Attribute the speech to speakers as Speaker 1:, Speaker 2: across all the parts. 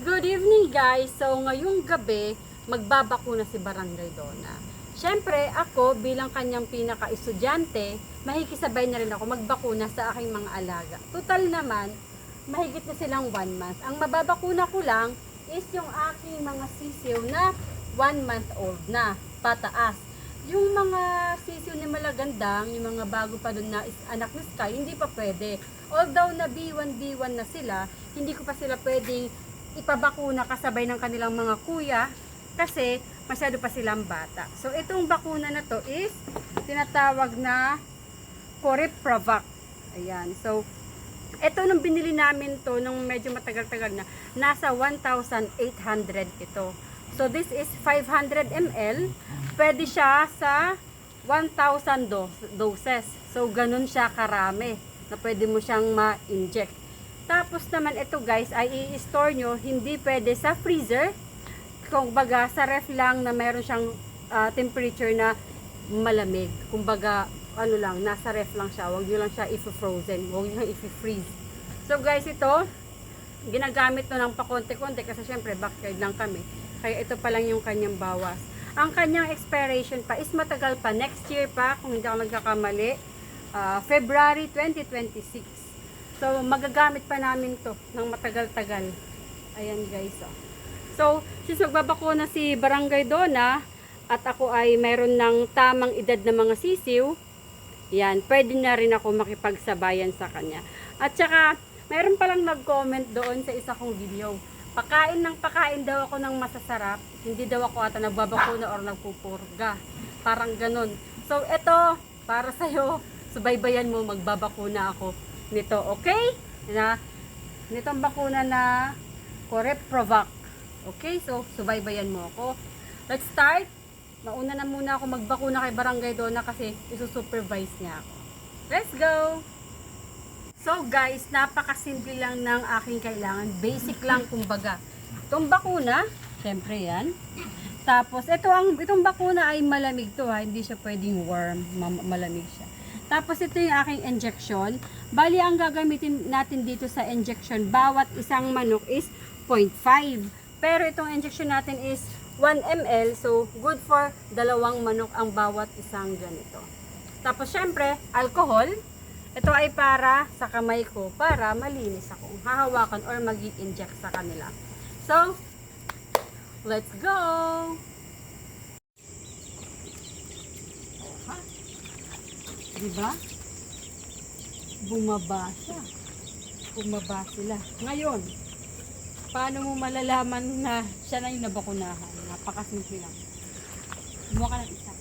Speaker 1: Good evening guys! So ngayong gabi, magbabakuna si Barangay Dona. Siyempre, ako bilang kanyang pinaka-estudyante, mahikisabay na rin ako magbakuna sa aking mga alaga. Total naman, mahigit na silang one month. Ang mababakuna ko lang is yung aking mga sisiw na one month old na, pataas. Yung mga sisiw na malagandang, yung mga bago pa doon na anak ni Sky, hindi pa pwede. Although na B1, B1 na sila, hindi ko pa sila pwedeng ipabakuna kasabay ng kanilang mga kuya kasi masyado pa silang bata. So, itong bakuna na to is tinatawag na Corepravac. Ayan. So, ito nung binili namin to nung medyo matagal-tagal na, nasa 1,800 ito. So, this is 500 ml. Pwede siya sa 1,000 dos- doses. So, ganun siya karami na pwede mo siyang ma-inject. Tapos naman ito guys ay i-store nyo, hindi pwede sa freezer. Kung baga sa ref lang na meron siyang ah, temperature na malamig. Kung baga ano lang, nasa ref lang siya. Huwag nyo lang siya i-frozen. Huwag nyo i-freeze. So guys, ito, ginagamit to ng pakonti-konti kasi syempre backyard lang kami. Kaya ito pa lang yung kanyang bawas. Ang kanyang expiration pa is matagal pa. Next year pa, kung hindi ako nagkakamali, ah, February 2026. So, magagamit pa namin to ng matagal-tagal. Ayan guys. Oh. So, since magbabakuna si Barangay Dona at ako ay meron ng tamang edad na mga sisiw, yan, pwede na rin ako makipagsabayan sa kanya. At saka, meron palang nag-comment doon sa isa kong video. Pakain ng pakain daw ako ng masasarap, hindi daw ako ata nagbabakuna or nagpupurga. Parang ganun. So, eto, para sa'yo, subaybayan mo, magbabakuna ako nito, okay? Na, nitong bakuna na Coreprovac. Okay, so subaybayan mo ako. Let's start. Mauna na muna ako magbakuna kay Barangay Dona kasi isusupervise niya ako. Let's go! So guys, napakasimple lang ng aking kailangan. Basic lang kumbaga. Itong bakuna, syempre yan. Tapos, ito ang, itong bakuna ay malamig to ha. Hindi siya pwedeng warm. Ma- malamig siya. Tapos, ito yung aking injection. Bali, ang gagamitin natin dito sa injection, bawat isang manok is 0.5. Pero itong injection natin is 1 ml. So, good for dalawang manok ang bawat isang ganito. Tapos, syempre, alcohol. Ito ay para sa kamay ko, para malinis akong hahawakan or mag inject sa kanila. So, let's go! Diba? Bumaba siya. Bumaba sila. Ngayon, paano mo malalaman na siya na yung nabakunahan? Napakasimple lang. Kumuha ka ng isa.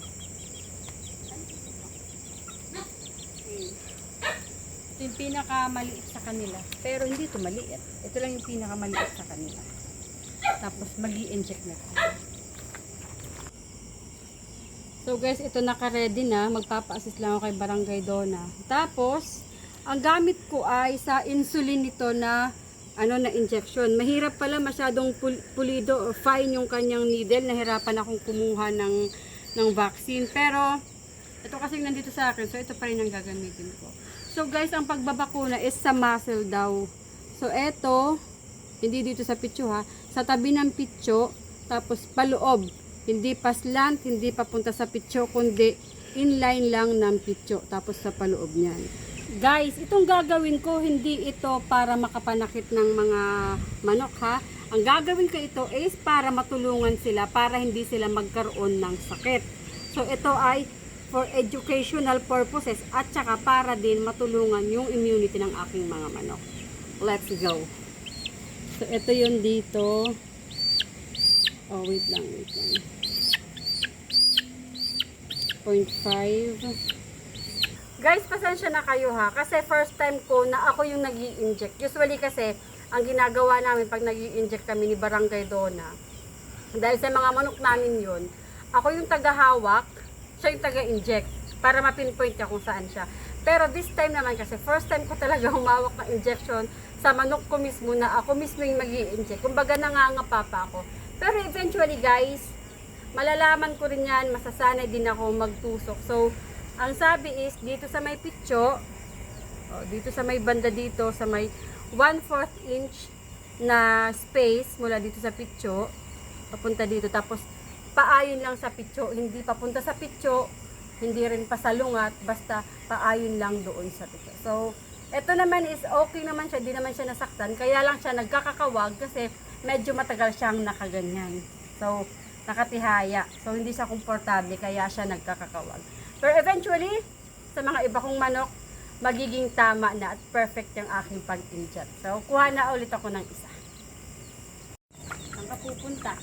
Speaker 1: Ito yung pinakamaliit sa kanila. Pero hindi ito maliit. Ito lang yung pinakamaliit sa kanila. Tapos mag inject na tayo. So guys, ito naka-ready na. Magpapa-assist lang ako kay Barangay Dona. Tapos, ang gamit ko ay sa insulin nito na ano na injection. Mahirap pala masyadong pul- pulido or fine yung kanyang needle. Nahirapan akong kumuha ng ng vaccine. Pero ito kasi nandito sa akin, so ito pa rin ang gagamitin ko. So guys, ang pagbabakuna is sa muscle daw. So eto, hindi dito sa pitso ha, sa tabi ng pitso, tapos paloob. Hindi pa slant, hindi papunta sa pitso, kundi inline lang ng pitso, tapos sa paloob niyan. Guys, itong gagawin ko, hindi ito para makapanakit ng mga manok ha. Ang gagawin ko ito is para matulungan sila, para hindi sila magkaroon ng sakit. So ito ay for educational purposes at saka para din matulungan yung immunity ng aking mga manok. Let's go. So ito yun dito. Oh, wait lang, wait lang. 0.5. Guys, pasensya na kayo ha. Kasi first time ko na ako yung nag inject Usually kasi, ang ginagawa namin pag nag inject kami ni Barangay Dona, dahil sa mga manok namin yun, ako yung tagahawak, siya yung taga-inject para mapinpoint niya kung saan siya. Pero this time naman kasi, first time ko talaga humawak ng injection sa manok ko mismo na ako mismo yung mag inject Kumbaga nangangapa pa ako. Pero eventually guys, malalaman ko rin yan, masasanay din ako magtusok. So, ang sabi is, dito sa may pitso, oh, dito sa may banda dito, sa may 1 4 inch na space mula dito sa pitso, papunta dito. Tapos, paayon lang sa pitso, hindi papunta sa pitso, hindi rin pasalungat, basta paayon lang doon sa pitso. So, ito naman is okay naman siya, di naman siya nasaktan, kaya lang siya nagkakakawag kasi medyo matagal siyang nakaganyan. So, nakatihaya. So, hindi siya komportable, kaya siya nagkakakawag. Pero eventually, sa mga iba kong manok, magiging tama na at perfect yung aking pag-inject. So, kuha na ulit ako ng isa. Saan ka?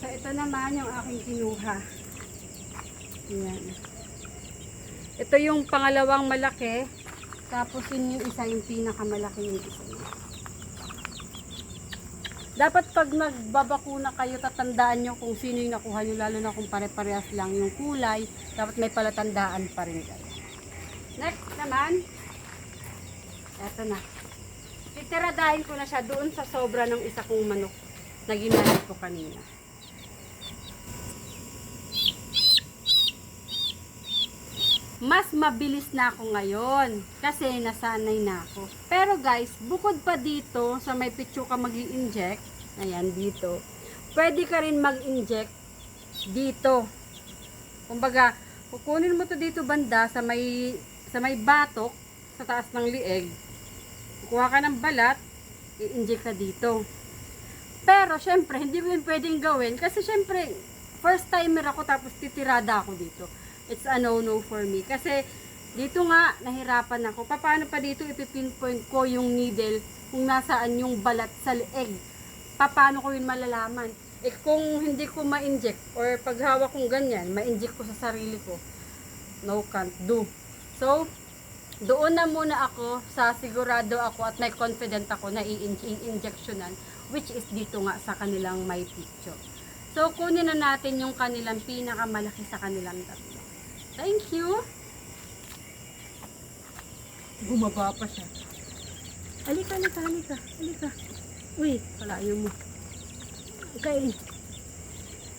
Speaker 1: So, ito naman yung aking kinuha. Yan. Ito yung pangalawang malaki. Tapos yun yung isa, yung pinakamalaki yung isa. Dapat pag nagbabakuna kayo, tatandaan nyo kung sino yung nakuha nyo, lalo na kung pare-parehas lang yung kulay. Dapat may palatandaan pa rin kayo. Next naman, eto na. Titiradahin ko na siya doon sa sobra ng isa kong manok na ginamit ko kanina. Mas mabilis na ako ngayon kasi nasanay na ako. Pero guys, bukod pa dito sa may pitso ka mag inject ayan dito, pwede ka rin mag-inject dito. Kumbaga, kukunin mo to dito banda sa may sa may batok sa taas ng lieg. Kuha ka ng balat, i-inject ka dito. Pero syempre, hindi mo yun pwedeng gawin kasi syempre, first timer ako tapos titirada ako dito it's a no-no for me. Kasi dito nga, nahirapan ako. Paano pa dito ipipinpoint ko yung needle kung nasaan yung balat sa leeg? Paano ko yun malalaman? Eh kung hindi ko ma-inject or paghawak kong ganyan, ma-inject ko sa sarili ko, no can't do. So, doon na muna ako sa sigurado ako at may confident ako na i-injectionan which is dito nga sa kanilang may picture. So, kunin na natin yung kanilang pinakamalaki sa kanilang tatlo. Thank you. Bumaba pa siya. Halika, halika, halika. Halika. Uy, palayo mo. Okay.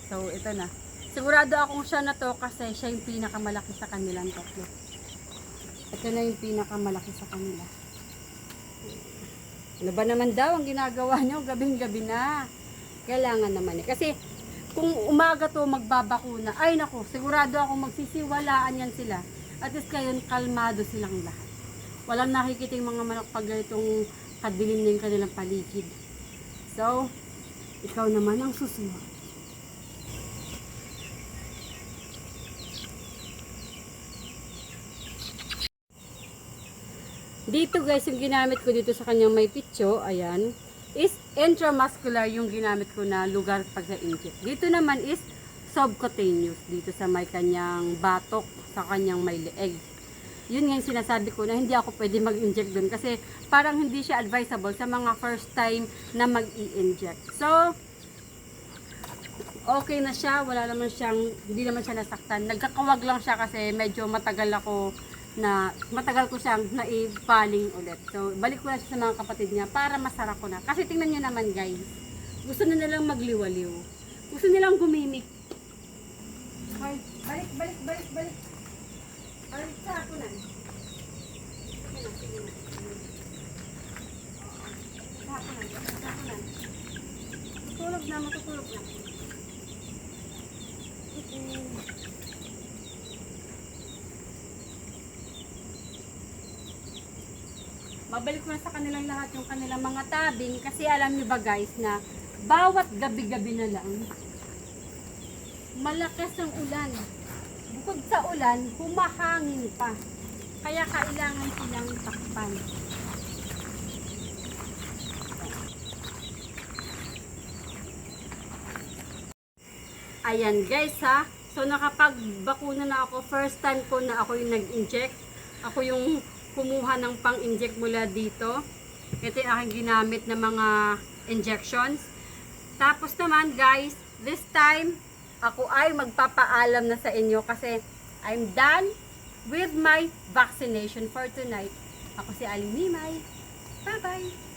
Speaker 1: So, ito na. Sigurado akong siya na to kasi siya yung pinakamalaki sa kanilang tatlo. Ito na yung pinakamalaki sa kanila. Ano ba naman daw ang ginagawa nyo? Gabing-gabi na. Kailangan naman eh. Kasi kung umaga to magbabakuna, ay nako, sigurado ako magsisiwalaan yan sila. At least ngayon, kalmado silang lahat. Walang nakikita yung mga manok pag itong kadilim na yung kanilang paligid. So, ikaw naman ang susunod. Dito guys, yung ginamit ko dito sa kanyang may pitso, ayan, is intramuscular yung ginamit ko na lugar pag inject Dito naman is subcutaneous dito sa may kanyang batok, sa kanyang may leeg. Yun nga yung sinasabi ko na hindi ako pwede mag-inject doon kasi parang hindi siya advisable sa mga first time na mag-i-inject. So, okay na siya, wala naman siyang, hindi naman siya nasaktan. Nagkakawag lang siya kasi medyo matagal ako na matagal ko siyang naipaling ulit. So, balik ko na sa mga kapatid niya para masara ko na. Kasi tingnan niyo naman guys, gusto na nilang magliwaliw. Gusto nilang gumimik. Ay, balik, balik, balik, balik. Balik sa ako na. Sige na. Matutulog na, matutulog Babalik na sa kanilang lahat yung kanilang mga tabing kasi alam niyo ba guys na bawat gabi-gabi na lang malakas ang ulan. Bukod sa ulan, humahangin pa. Kaya kailangan silang takpan. Ayan guys ha. So nakapagbakuna na ako. First time ko na ako yung nag-inject. Ako yung kumuha ng pang-inject mula dito. Ito yung aking ginamit na mga injections. Tapos naman guys, this time ako ay magpapaalam na sa inyo kasi I'm done with my vaccination for tonight. Ako si Aling Mimay. Bye-bye!